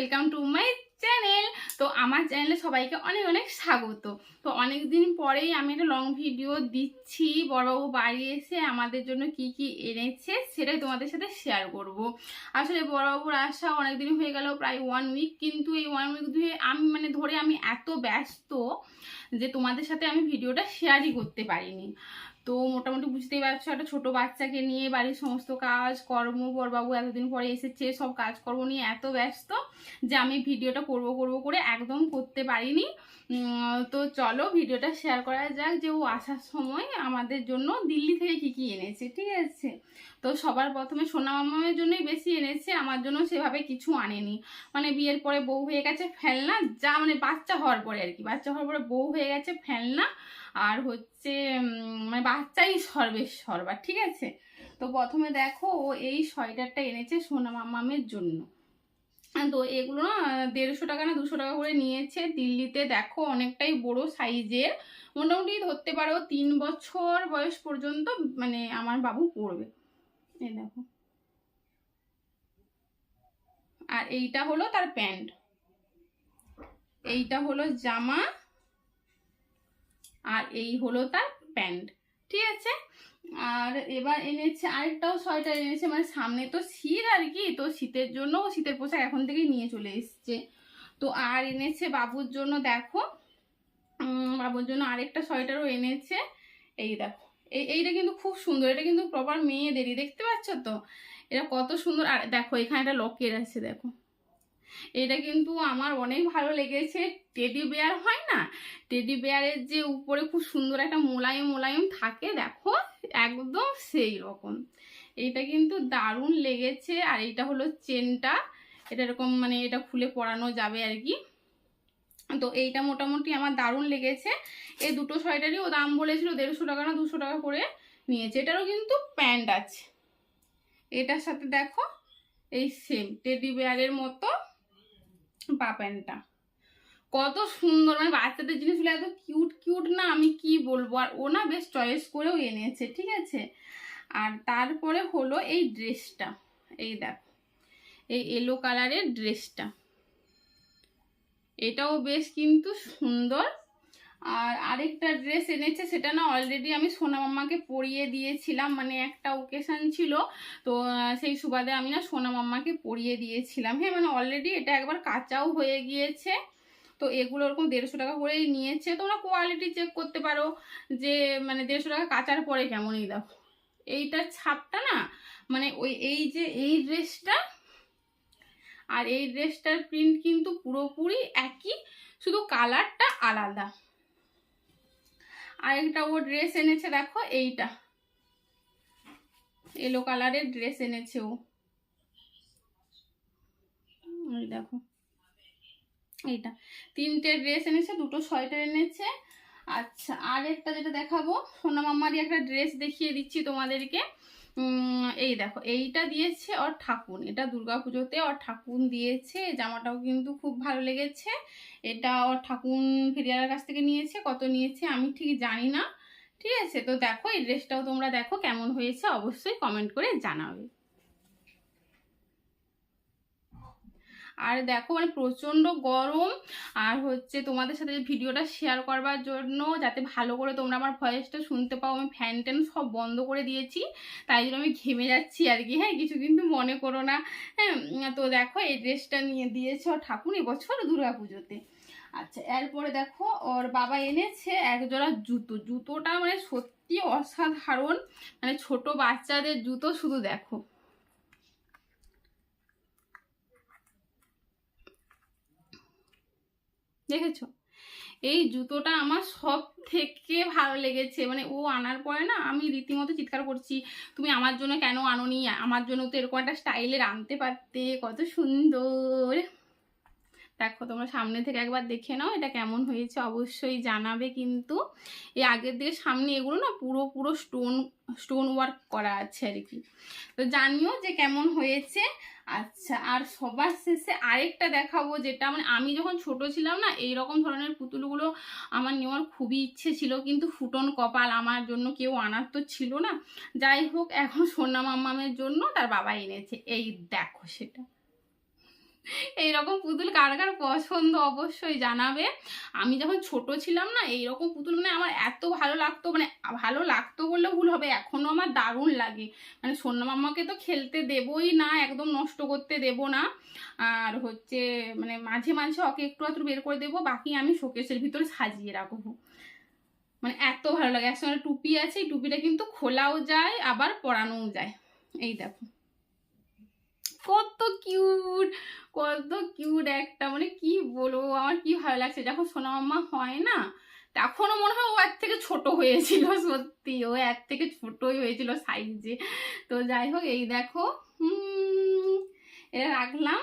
Welcome to my channel তো আমার চ্যানেলে সবাইকে অনেক অনেক স্বাগত। তো অনেক দিন পরেই আমি একটা লং ভিডিও দিচ্ছি। বড়বাবু বাড়ি এসে আমাদের জন্য কি কি এনেছে সেটাই তোমাদের সাথে শেয়ার করব। আসলে বড়বাবুর আসা অনেক দিন হয়ে গেল, প্রায় ওয়ান উইক কিন্তু এই ওয়ান উইক ধরে আমি মানে ধরে আমি এত ব্যস্ত যে তোমাদের সাথে আমি ভিডিওটা শেয়ারই করতে পারিনি। তো মোটামুটি বুঝতেই পারছ, একটা ছোট বাচ্চাকে নিয়ে বাড়ির সমস্ত কাজ, কর্ম, বরবাবু এতদিন পরে এসেছে, সব কাজকর্ম নিয়ে এত ব্যস্ত যে আমি ভিডিওটা করব করব করে একদম করতে পারিনি। তো চলো ভিডিওটা শেয়ার করা যাক যে ও আসার সময় আমাদের জন্য দিল্লি থেকে কি কি এনেছে, ঠিক আছে? তো সবার প্রথমে সোনা মামামের জন্যই বেশি এনেছে, আমার জন্য সেভাবে কিছু আনেনি। মানে বিয়ের পরে বউ হয়ে গেছে, ফেলনা, যা মানে বাচ্চা হওয়ার পরে আর কি, বাচ্চা হওয়ার পরে বউ হয়ে গেছে, ফেলনা আর হচ্ছে মানে বাচ্চাই সর্বেশ সর্বা ঠিক আছে? তো প্রথমে দেখো, ও এই সোয়েটারটা এনেছে সোনা জন্য। তো এগুলো না, দেড়শো টাকা না দুশো টাকা করে নিয়েছে। দিল্লিতে দেখো অনেকটাই বড় সাইজের। মোটামুটি ধরতে পারো, তিন বছর বয়স পর্যন্ত মানে আমার বাবু পড়বে এই দেখো। আর এইটা হলো তার প্যান্ট। এইটা হলো জামা। আর এই হলো তার প্যান্ট, ঠিক আছে? আর এবার এনেছে আরেকটাও সোয়েটার এনেছে মানে সামনে তো শীত আর কি, তো শীতের জন্য শীতের পোশাক এখন থেকেই নিয়ে চলে এসছে। তো আর এনেছে বাবুর জন্য, দেখো বাবুর জন্য আরেকটা সোয়েটারও এনেছে। এই দেখো, এই, এইটা কিন্তু খুব সুন্দর, এটা কিন্তু প্রপার মেয়েদেরই, দেখতে পাচ্ছ তো? এটা কত সুন্দর, আর দেখো, এখানে একটা লকেট আছে, দেখো। এটা কিন্তু আমার অনেক ভালো লেগেছে। টেডি বেয়ার হয় না? টেডি বেয়ারের যে উপরে খুব সুন্দর একটা মোলায়েম মোলায়েম থাকে, দেখো, একদম সেই রকম। এইটা কিন্তু দারুণ লেগেছে। আর এইটা হলো চেনটা। এটা এরকম মানে এটা খুলে পরানো যাবে আর কি। তো এইটা মোটামুটি আমার দারুণ লেগেছে। এই দুটো সোয়েটারই ও দাম বলেছিল, দেড়শো টাকা না দুশো টাকা করে নিয়েছে। এটারও কিন্তু প্যান্ট আছে। এটার সাথে দেখো, এই সেম টেডি বেয়ারের মতো পা প্যান্টটা কত সুন্দর মানে বাচ্চাদের জিনিসগুলো এত কিউট কিউট না, আমি কি বলব? আর ও না বেশ চয়েস করেও এনেছে, ঠিক আছে? আর তারপরে হলো এই ড্রেসটা এই দেখ, এই এলো কালারের ড্রেসটা এটাও বেশ কিন্তু সুন্দর আর আরেকটা ড্রেস এনেছে, সেটা না অলরেডি আমি সোনা মাম্মাকে পরিয়ে দিয়েছিলাম মানে একটা ওকেশন ছিল। তো সেই সুবাদে আমি না সোনা মাম্মাকে পরিয়ে দিয়েছিলাম। হ্যাঁ মানে অলরেডি এটা একবার কাঁচাও হয়ে গিয়েছে। তো এগুলো ওরকম দেড়শো টাকা করেই নিয়েছে। তোমরা কোয়ালিটি চেক করতে পারো যে মানে দেড়শো টাকা কাচার পরে কেমন এই দেখো। এইটার ছাপটা না মানে ওই, এই যে, এই ড্রেসটা আর এই ড্রেসটার প্রিন্ট কিন্তু পুরোপুরি একই, শুধু কালারটা আলাদা। আর একটা ও ড্রেস এনেছে, দেখো, এইটা। এলো কালারের ড্রেস এনেছে ও। দেখো, এইটা। তিনটে ড্রেস এনেছে, দুটো সোয়েটার এনেছে। আচ্ছা আর একটা যেটা দেখাবো, সোনা মাম্মারই একটা ড্রেস দেখিয়ে দিচ্ছি তোমাদেরকে। এই দেখো, এইটা দিয়েছে ওর ঠাকুন এটা দুর্গা পুজোতে ওর ঠাকুন দিয়েছে। জামাটাও কিন্তু খুব ভালো লেগেছে। এটা ওর ঠাকুন ফেরিয়ার কাছ থেকে নিয়েছে। কত নিয়েছে আমি ঠিক জানি না। ঠিক আছে? তো দেখো, এই ড্রেসটাও তোমরা দেখো কেমন হয়েছে। অবশ্যই কমেন্ট করে জানাবে। আর দেখো মানে প্রচণ্ড গরম। আর হচ্ছে তোমাদের সাথে ভিডিওটা শেয়ার করবার জন্য যাতে ভালো করে তোমরা আমার ভয়েসটা শুনতে পাও, আমি ফ্যান ট্যান সব বন্ধ করে দিয়েছি। তাই জন্য আমি ঘেমে যাচ্ছি আর কি হ্যাঁ কিছু কিন্তু মনে করো না। হ্যাঁ তো দেখো, এই ড্রেসটা নিয়ে দিয়েছে ঠাকুর এবছর দুর্গা পুজোতে আচ্ছা এরপরে দেখো, ওর বাবা এনেছে এক জোড়া জুতো। জুতোটা মানে সত্যি অসাধারণ। মানে ছোট বাচ্চাদের জুতো শুধু দেখো। দেখেছ? এই জুতোটা আমার সব থেকে ভালো লেগেছে। মানে ও আনার পরে না আমি রীতিমতো চিৎকার করছি, তুমি আমার জন্য কেন আনোনি? আমার জন্য তো এরকম একটা স্টাইলের আনতে পারতে, কত সুন্দর। দেখো, তোমরা সামনে থেকে একবার দেখে নাও এটা কেমন হয়েছে, অবশ্যই জানাবে কিন্তু। এই আগের দিকে সামনে এগুলো না পুরো পুরো স্টোন স্টোন ওয়ার্ক করা আছে আর কি। তো জানিও যে কেমন হয়েছে। আচ্ছা আর সবার শেষে আরেকটা দেখাবো যেটা মানে আমি যখন ছোট ছিলাম না এই রকম ধরনের পুতুলগুলো আমার নেওয়ার খুবই ইচ্ছে ছিল, কিন্তু ফুটন কপাল আমার জন্য কেউ আনার তো ছিল না। যাই হোক, এখন সোনা মাম্মামের জন্য তার বাবা এনেছে। এই দেখো সেটা। এইরকম পুতুল কার কার পছন্দ অবশ্যই জানাবে। আমি যখন ছোট ছিলাম না, এইরকম পুতুল মানে আমার এত ভালো লাগতো মানে ভালো লাগতো বললে ভুল হবে এখনও আমার দারুণ লাগে। মানে সোনা মাম্মাকে তো খেলতে দেবই না, একদম নষ্ট করতে দেব না। আর হচ্ছে মানে মাঝে মাঝে ওকে একটু একটু বের করে দেবো, বাকি আমি শোকেসের ভিতরে সাজিয়ে রাখব। মানে এত ভালো লাগে, একসঙ্গে টুপি আছে, এই টুপিটা কিন্তু খোলাও যায়, আবার পরানোও যায়। এই দেখো। কত কিউট কত কিউট একটা মানে কি বলব, আমার কি ভালো লাগছে। যখন সোনা মাম্মা হয় না, তখনও মনে হয় ও এর থেকে ছোট হয়েছিল সত্যি। ও এর থেকে ছোটই হয়েছিল সাইজে তো যাই হোক, এই দেখো এটা রাখলাম।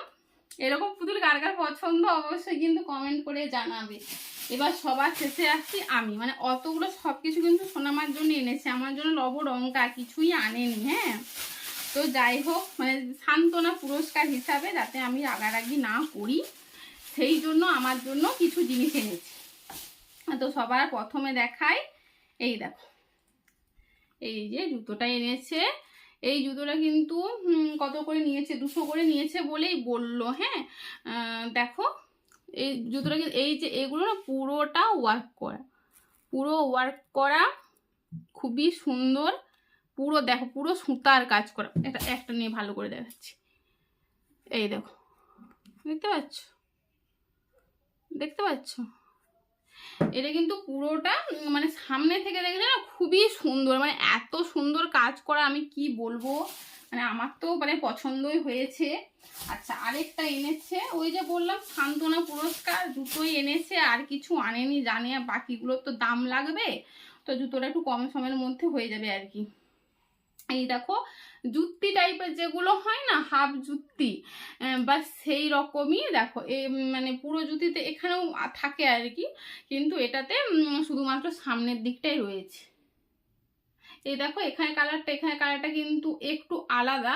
এরকম পুতুল কার কার পছন্দ অবশ্যই কিন্তু কমেন্ট করে জানাবে। এবার সবার শেষে আসছি আমি। মানে অতগুলো সব কিছু কিন্তু সোনামার জন্য এনেছে। আমার জন্য লব লঙ্কা কিছুই আনেনি হ্যাঁ? তো যাই হোক মানে সান্ত্বনা পুরস্কার হিসাবে যাতে আমি রাগারাগি না করি, সেই জন্য আমার জন্য কিছু জিনিস এনেছি। তো সবার প্রথমে দেখাই, এই দেখো, এই যে জুতোটা এনেছে। এই জুতোটা কিন্তু কত করে নিয়েছে? দুশো করে নিয়েছে বলেই বলল হ্যাঁ? দেখো, এই জুতোটা কিন্তু এই যে এগুলো না পুরোটা ওয়ার্ক করা। পুরো ওয়ার্ক করা, খুবই সুন্দর। পুরো দেখো, পুরো সুতার কাজ করা। এটা একটা নিয়ে ভালো করে দেখাচ্ছি। এই দেখো, দেখতে পাচ্ছ? দেখতে পাচ্ছ? এটা কিন্তু পুরোটা মানে সামনে থেকে দেখলে না খুবই সুন্দর মানে এত সুন্দর কাজ করা, আমি কি বলব? মানে আমার তো মানে পছন্দই হয়েছে। আচ্ছা আরেকটা এনেছে, ওই যে বললাম, সান্ত্বনা পুরস্কার, দুটোই এনেছে, আর কিছু আনেনি, জানে বাকিগুলোর তো দাম লাগবে, তো জুতোটা একটু কম সময়ের মধ্যে হয়ে যাবে আর কি। এই দেখো জুত্তি টাইপের যেগুলো হয় না হাফ জুত্তি বা সেই রকমই দেখো। এ মানে পুরো জুতিতে এখানেও থাকে আর কি, কিন্তু এটাতে শুধুমাত্র সামনের দিকটাই রয়েছে। এই দেখো, এখানে কালারটা এখানে কালারটা কিন্তু একটু আলাদা।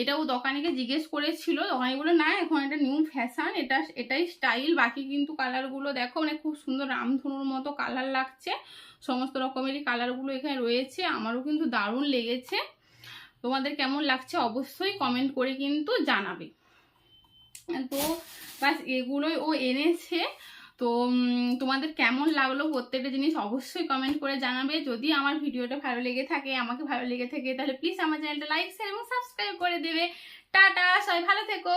এটাও দোকানিকে জিজ্ঞেস করেছিল। দোকানি বলে না, এখন এটা নিউ ফ্যাশন এটা, এটাই স্টাইল বাকি কিন্তু কালারগুলো দেখো মানে খুব সুন্দর রামধনুর মতো কালার লাগছে। সমস্ত রকমেরই কালারগুলো এখানে রয়েছে, আমারও কিন্তু দারুণ লেগেছে। তোমাদের কেমন লাগছে অবশ্যই কমেন্ট করে কিন্তু জানাবে। তো বাস এগুলোই ও এনেছে। তো তোমাদের কেমন লাগল প্রত্যেকটা জিনিস অবশ্যই কমেন্ট করে জানাবে। যদি আমার ভিডিওটা ভালো লেগে থাকে, আমাকে ভালো লেগে থাকে, তাহলে প্লিজ আমার চ্যানেলটা লাইক শেয়ার এবং সাবস্ক্রাইব করে দেবে। টাটা, সবাই ভালো থেকো।